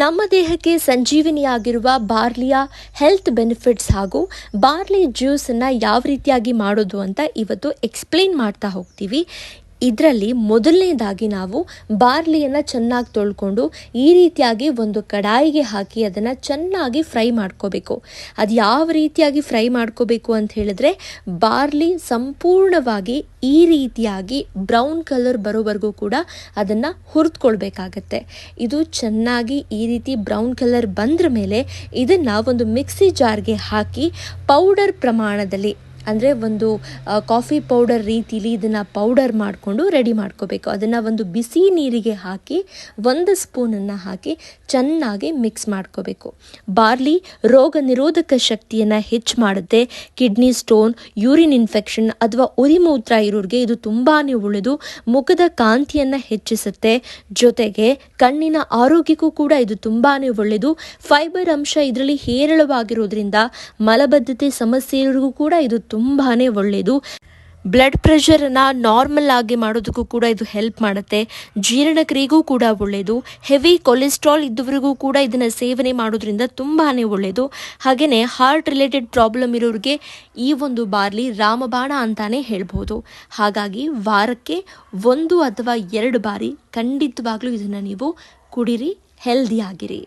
ನಮ್ಮ ದೇಹಕ್ಕೆ ಸಂಜೀವಿನಿಯಾಗಿರುವ ಬಾರ್ಲಿಯ ಹೆಲ್ತ್ ಬೆನಿಫಿಟ್ಸ್ ಹಾಗೂ ಬಾರ್ಲಿ ಜ್ಯೂಸನ್ನು ಯಾವ ರೀತಿಯಾಗಿ ಮಾಡೋದು ಅಂತ ಇವತ್ತು ಎಕ್ಸ್ಪ್ಲೇನ್ ಮಾಡ್ತಾ ಹೋಗ್ತೀವಿ. ಇದರಲ್ಲಿ ಮೊದಲನೇದಾಗಿ ನಾವು ಬಾರ್ಲಿಯನ್ನು ಚೆನ್ನಾಗಿ ತೊಳ್ಕೊಂಡು ಈ ರೀತಿಯಾಗಿ ಒಂದು ಕಡಾಯಿಗೆ ಹಾಕಿ ಅದನ್ನು ಚೆನ್ನಾಗಿ ಫ್ರೈ ಮಾಡ್ಕೋಬೇಕು. ಅದು ಯಾವ ರೀತಿಯಾಗಿ ಫ್ರೈ ಮಾಡ್ಕೋಬೇಕು ಅಂತ ಹೇಳಿದ್ರೆ ಬಾರ್ಲಿ ಸಂಪೂರ್ಣವಾಗಿ ಈ ರೀತಿಯಾಗಿ ಬ್ರೌನ್ ಕಲರ್ ಬರೋವರೆಗೂ ಕೂಡ ಅದನ್ನು ಹುರಿದ್ಕೊಳ್ಬೇಕಾಗತ್ತೆ. ಇದು ಚೆನ್ನಾಗಿ ಈ ರೀತಿ ಬ್ರೌನ್ ಕಲರ್ ಬಂದ್ರ ಮೇಲೆ ಇದನ್ನು ಒಂದು ಮಿಕ್ಸಿ ಜಾರ್ಗೆ ಹಾಕಿ ಪೌಡರ್ ಪ್ರಮಾಣದಲ್ಲಿ ಅಂದರೆ ಒಂದು ಕಾಫಿ ಪೌಡರ್ ರೀತಿಲಿ ಇದನ್ನು ಪೌಡರ್ ಮಾಡಿಕೊಂಡು ರೆಡಿ ಮಾಡ್ಕೋಬೇಕು. ಅದನ್ನು ಒಂದು ಬಿಸಿ ನೀರಿಗೆ ಹಾಕಿ, ಒಂದು ಸ್ಪೂನನ್ನು ಹಾಕಿ ಚೆನ್ನಾಗಿ ಮಿಕ್ಸ್ ಮಾಡ್ಕೋಬೇಕು. ಬಾರ್ಲಿ ರೋಗ ನಿರೋಧಕ ಶಕ್ತಿಯನ್ನು ಹೆಚ್ಚು ಮಾಡುತ್ತೆ. ಕಿಡ್ನಿ ಸ್ಟೋನ್ ಯೂರಿನ್ ಇನ್ಫೆಕ್ಷನ್ ಅಥವಾ ಉರಿಮೂತ್ರ ಇರೋರಿಗೆ ಇದು ತುಂಬಾ ಒಳ್ಳೆಯದು ಮುಖದ ಕಾಂತಿಯನ್ನು ಹೆಚ್ಚಿಸುತ್ತೆ. ಜೊತೆಗೆ ಕಣ್ಣಿನ ಆರೋಗ್ಯಕ್ಕೂ ಕೂಡ ಇದು ತುಂಬಾ ಒಳ್ಳೆಯದು ಫೈಬರ್ ಅಂಶ ಇದರಲ್ಲಿ ಹೇರಳವಾಗಿರೋದ್ರಿಂದ ಮಲಬದ್ಧತೆ ಸಮಸ್ಯೆ ಕೂಡ ಇದು ತುಂಬಾ ಒಳ್ಳೆಯದು ಬ್ಲಡ್ ಪ್ರೆಷರನ್ನು ನಾರ್ಮಲ್ ಆಗಿ ಮಾಡೋದಕ್ಕೂ ಕೂಡ ಇದು ಹೆಲ್ಪ್ ಮಾಡುತ್ತೆ. ಜೀರ್ಣಕ್ರಿಯೆಗೂ ಕೂಡ ಒಳ್ಳೆಯದು ಹೆವಿ ಕೊಲೆಸ್ಟ್ರಾಲ್ ಇದ್ದವರಿಗೂ ಕೂಡ ಇದನ್ನು ಸೇವನೆ ಮಾಡೋದ್ರಿಂದ ತುಂಬಾ ಒಳ್ಳೆಯದು ಹಾಗೆಯೇ ಹಾರ್ಟ್ ರಿಲೇಟೆಡ್ ಪ್ರಾಬ್ಲಮ್ ಇರೋರಿಗೆ ಈ ಒಂದು ಬಾರ್ಲಿ ರಾಮಬಾಣ ಅಂತಾನೆ ಹೇಳ್ಬೋದು. ಹಾಗಾಗಿ ವಾರಕ್ಕೆ ಒಂದು ಅಥವಾ ಎರಡು ಬಾರಿ ಖಂಡಿತವಾಗ್ಲೂ ಇದನ್ನು ನೀವು ಕುಡಿರಿ ಹೆಲ್ದಿ ಆಗಿರಿ.